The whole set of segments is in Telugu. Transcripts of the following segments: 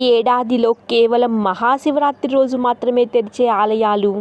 ఏడాదిలో కేవలం మహాశివరాత్రి రోజు మాత్రమే తెరిచే ఆలయాలు.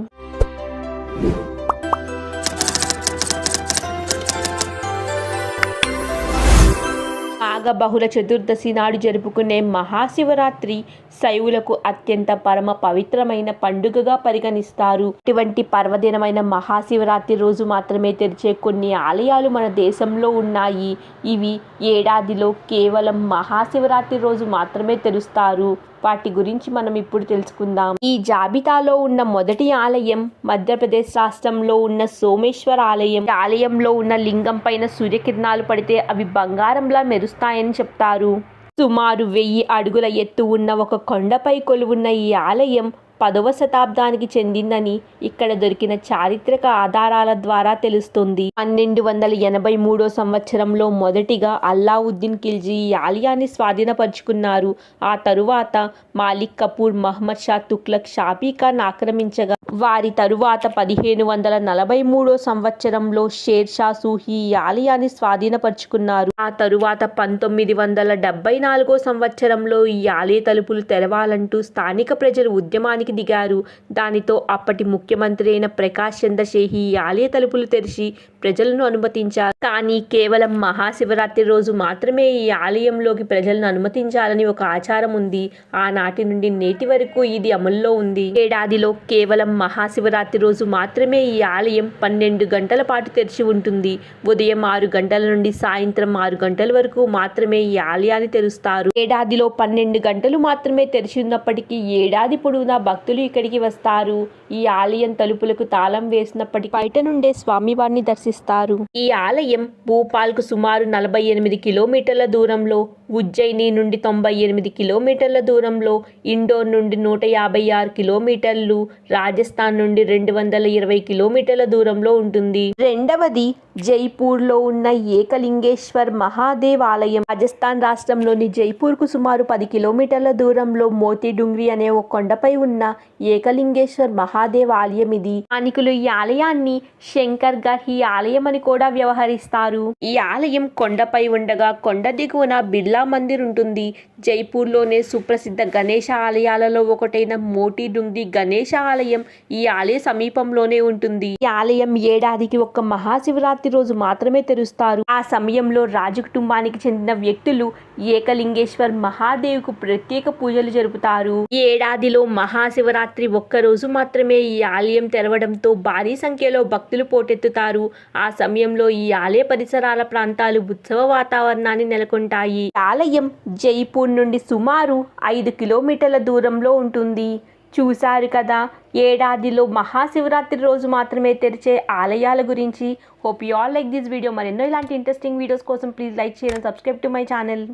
మాఘ బహుళ చతుర్దశి నాడు జరుపుకునే మహాశివరాత్రి శైవులకు అత్యంత పరమ పవిత్రమైన పండుగగా పరిగణిస్తారు. ఇటువంటి పర్వదినమైన మహాశివరాత్రి రోజు మాత్రమే తెరిచే కొన్ని ఆలయాలు మన దేశంలో ఉన్నాయి. ఇవి ఏడాదిలో కేవలం మహాశివరాత్రి రోజు మాత్రమే తెరుస్తారు. వాటి గురించి మనం ఇప్పుడు తెలుసుకుందాం. ఈ జాబితాలో ఉన్న మొదటి ఆలయం మధ్యప్రదేశ్ రాష్ట్రంలో ఉన్న సోమేశ్వర ఆలయం. ఈ ఆలయంలో ఉన్న లింగం పైన సూర్యకిరణాలు పడితే అవి బంగారంలా మెరుస్తాయని చెప్తారు. సుమారు వెయ్యి అడుగుల ఎత్తు ఉన్న ఒక కొండపై కొలువున్న ఈ ఆలయం పదవ శతాబ్దానికి చెందిందని ఇక్కడ దొరికిన చారిత్రక ఆధారాల ద్వారా తెలుస్తుంది. పన్నెండు వందల ఎనభై మూడో సంవత్సరంలో మొదటిగా అల్లావుద్దీన్ ఖిల్జీ ఈ ఆలయాన్ని స్వాధీనపరుచుకున్నారు. ఆ తరువాత మాలిక్ కపూర్ మహమ్మద్ షా తుక్లక్ షాపీ ఖాన్ ఆక్రమించగా వారి తరువాత పదిహేను వందల నలభై మూడో సంవత్సరంలో షేర్ షా సూహి ఈ ఆలయాన్ని స్వాధీనపరుచుకున్నారు. ఆ తరువాత పంతొమ్మిది వందల డెబ్బై నాలుగో సంవత్సరంలో ఈ ఆలయ తలుపులు తెరవాలంటూ స్థానిక ప్రజలు ఉద్యమానికి దిగారు. దానితో అప్పటి ముఖ్యమంత్రి అయిన ప్రకాష్ చంద్ర ఆలయ తలుపులు తెరిచి ప్రజలను అనుమతించారు. కానీ కేవలం మహాశివరాత్రి రోజు మాత్రమే ఈ ఆలయంలోకి ప్రజలను అనుమతించాలని ఒక ఆచారం ఉంది. ఆనాటి నుండి నేటి వరకు ఇది అమల్లో ఉంది. ఏడాదిలో కేవలం మహాశివరాత్రి రోజు మాత్రమే ఈ ఆలయం పన్నెండు గంటల పాటు తెరిచి ఉంటుంది. ఉదయం ఆరు గంటల నుండి సాయంత్రం ఆరు గంటల వరకు మాత్రమే ఈ ఆలయాన్ని తెరుస్తారు. ఏడాదిలో పన్నెండు గంటలు మాత్రమే తెరిచి ఉన్నప్పటికీ ఏడాది పొడవునా భక్తులు ఇక్కడికి వస్తారు. ఈ ఆలయం తలుపులకు తాళం వేసినప్పటికీ బయట నుండే స్వామివారిని దర్శిస్తారు ఈ ఆలయం భూపాల్కు సుమారు నలభై ఎనిమిది కిలోమీటర్ల దూరంలో ఉజ్జయిని నుండి తొంభై ఎనిమిది కిలోమీటర్ల దూరంలో ఇండోర్ నుండి నూట యాభై ఆరు కిలోమీటర్లు రాజస్థాన్ నుండి రెండు వందల ఇరవై కిలోమీటర్ల దూరంలో ఉంటుంది. రెండవది జైపూర్లో ఉన్న ఏకలింగేశ్వర్ మహాదేవ్ ఆలయం రాజస్థాన్ రాష్ట్రంలోని జైపూర్కు సుమారు పది కిలోమీటర్ల దూరంలో మోతీ డుంగ్రి అనే ఒక కొండపై ఉన్న ఏకలింగేశ్వర్ మహాదేవ్ ఆలయం ఇది. స్థానికులు ఈ ఆలయాన్ని శంకర్ గర్హి ఆలయం అని కూడా వ్యవహరిస్తారు. ఈ ఆలయం కొండపై ఉండగా కొండ దిగువన బిర్లా మందిర్ ఉంటుంది. జైపూర్లోనే సుప్రసిద్ధ గణేష ఆలయాలలో ఒకటైన మోటీ డుంగ్రి గణేష ఆలయం ఈ ఆలయ సమీపంలోనే ఉంటుంది. ఈ ఆలయం ఏడాదికి ఒక మహాశివరాత్రి రోజు మాత్రమే తెరుస్తారు. ఆ సమయంలో రాజు కుటుంబానికి చెందిన వ్యక్తులు ఏకలింగేశ్వర్ మహాదేవ్కు ప్రత్యేక పూజలు జరుపుతారు. ఈ ఏడాదిలో మహాశివరాత్రి ఒక్క రోజు మాత్రమే ఈ ఆలయం తెరవడంతో భారీ సంఖ్యలో భక్తులు పోటెత్తుతారు. ఆ సమయంలో ఈ ఆలయ పరిసరాల ప్రాంతాలు ఉత్సవ వాతావరణాన్ని నెలకొంటాయి. ఆలయం జైపూర్ నుండి సుమారు ఐదు కిలోమీటర్ల దూరంలో ఉంటుంది. చూశారు కదా. ఏడాదిలో మహాశివరాత్రి రోజు మాత్రమే తెరిచే ఆలయాల గురించి. Hope you all like this video మరెన్నో ఇలాంటి ఇంట్రెస్టింగ్ వీడియోస్ కోసం ప్లీజ్ లైక్ చేయండి సబ్స్క్రైబ్ టు మై ఛానల్